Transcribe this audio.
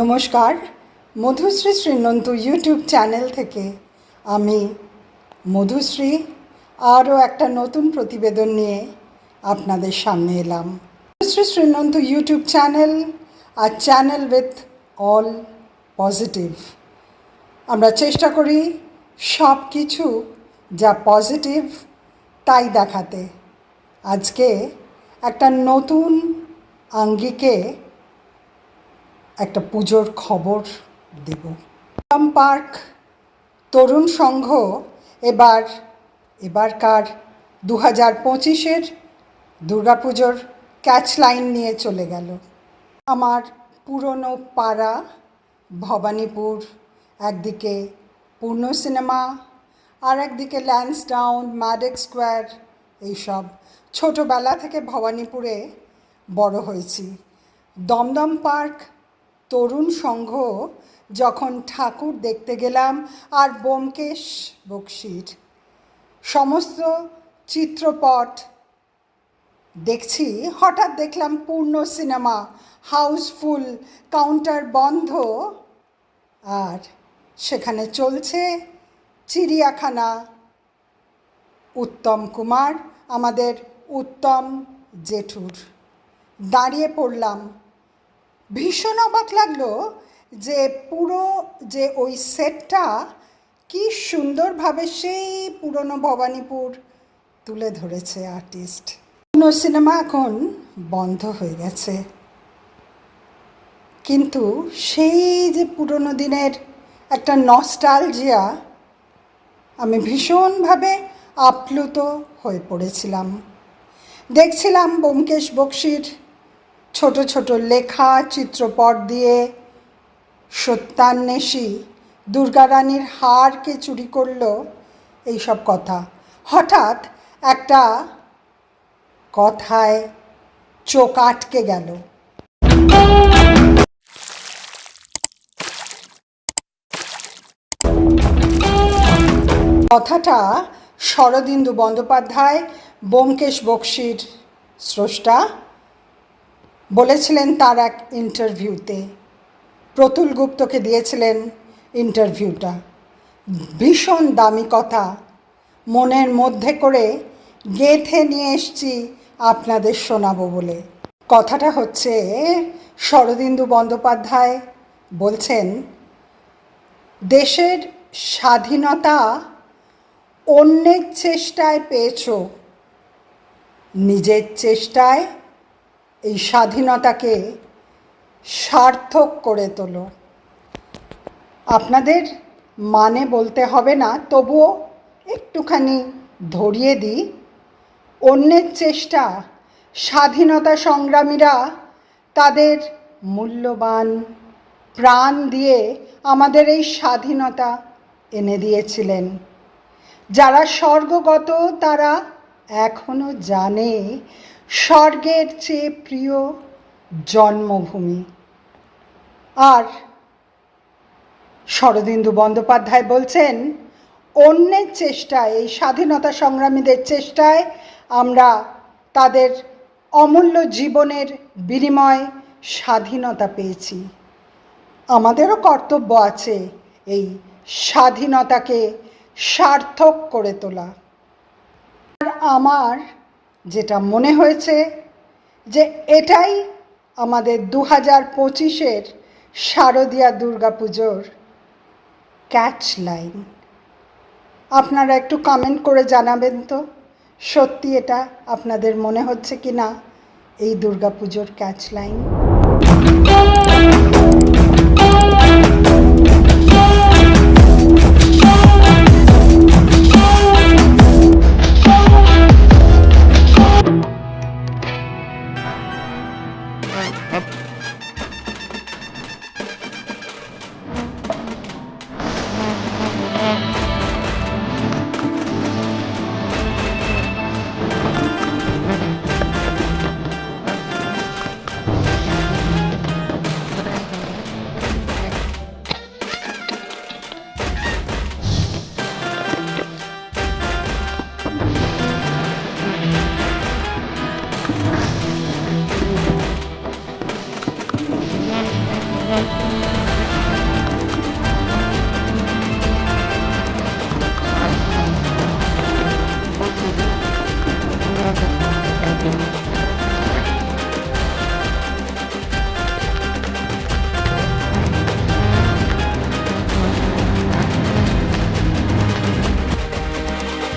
নমস্কার, Madhushree Srinanta YouTube channel থেকে আমি মধুশ্রী আরও একটা নতুন প্রতিবেদন নিয়ে আপনাদের সামনে এলাম। মধুশ্রী শ্রীনন্ত ইউটিউব চ্যানেল আর চ্যানেল উইথ অল পজিটিভ আমরা চেষ্টা করি সব কিছু যা পজিটিভ তাই দেখাতে। আজকে একটা নতুন আঙ্গিকে একটা পুজোর খবর দেব। টম পার্ক, তরুণ সংঘ, এবার, এবারকার দু হাজার পঁচিশের দুর্গাপুজোর ক্যাচ লাইন নিয়ে চলে গেল। আমার পুরনো পাড়া, ভবানীপুর, একদিকে পূর্ণ সিনেমা আর একদিকে ল্যান্সডাউন ম্যাডেক স্কোয়ার, এইসব। ছোটোবেলা থেকে ভবানীপুরে বড় হয়েছি। দমদম পার্ক তরুণ সংঘ যখন ঠাকুর দেখতে গেলাম আর বোমকেশ বক্সির সমস্ত চিত্রপট দেখছি, হঠাৎ দেখলাম পূর্ণ সিনেমা, হাউসফুল, কাউন্টার বন্ধ আর সেখানে চলছে চিড়িয়াখানা। উত্তম কুমার, আমাদের উত্তম জেঠুর। দাঁড়িয়ে পড়লাম ভীষণ অবাক লাগল যে পুরো যে ওই সেটটা কি সুন্দরভাবে সেই পুরনো ভবানীপুর তুলে ধরেছে আর্টিস্ট পুরনো সিনেমা এখন বন্ধ হয়ে গেছে। কিন্তু সেই যে পুরনো দিনের একটা নস্টালজিয়া আমি ভীষণভাবে আপ্লুত হয়ে পড়েছিলাম। দেখছিলাম ব্যোমকেশ বক্সির ছোট ছোট লেখা, চিত্রপট দিয়ে সত্যান্বেষী দুর্গারানীর হারকে চুরি করল এইসব কথা। হঠাৎ একটা কথায় চোখ আটকে গেল। কথাটা শরদিন্দু বন্দ্যোপাধ্যায়, ব্যোমকেশ বক্সির স্রষ্টা বলেছিলেন তার এক ইন্টারভিউতে প্রতুল গুপ্তকে দিয়েছিলেন ইন্টারভিউটা ভীষণ দামি কথা। মনের মধ্যে করে গেঁথে নিয়ে এসছি আপনাদের শোনাবো বলে। কথাটা হচ্ছে, শরদিন্দু বন্দ্যোপাধ্যায় বলছেন, দেশের স্বাধীনতা অন্যের চেষ্টায় পেয়েছ। নিজের চেষ্টায় এই স্বাধীনতাকে সার্থক করে তোলো। আপনাদের মানে বলতে হবে না, তবুও একটুখানি ধরিয়ে দিই। অন্যের চেষ্টা, স্বাধীনতা সংগ্রামীরা তাদের মূল্যবান প্রাণ দিয়ে আমাদের এই স্বাধীনতা এনে দিয়েছিলেন। যারা স্বর্গগত, তারা এখনও জানে স্বর্গের চেয়ে প্রিয় জন্মভূমি। আর শরদিন্দু বন্দ্যোপাধ্যায় বলছেন, অন্যের চেষ্টায়, এই স্বাধীনতা সংগ্রামীদের চেষ্টায় আমরা তাদের অমূল্য জীবনের বিনিময় স্বাধীনতা পেয়েছি। আমাদেরও কর্তব্য আছে এই স্বাধীনতাকে সার্থক করে তোলা। আর আমার যেটা মনে হয়েছে যে এটাই আমাদের দু হাজার পঁচিশের শারদীয়া দুর্গাপুজোর ক্যাচ লাইন আপনারা একটু কমেন্ট করে জানাবেন তো, সত্যি এটা আপনাদের মনে হচ্ছে কি না এই দুর্গাপুজোর ক্যাচ লাইন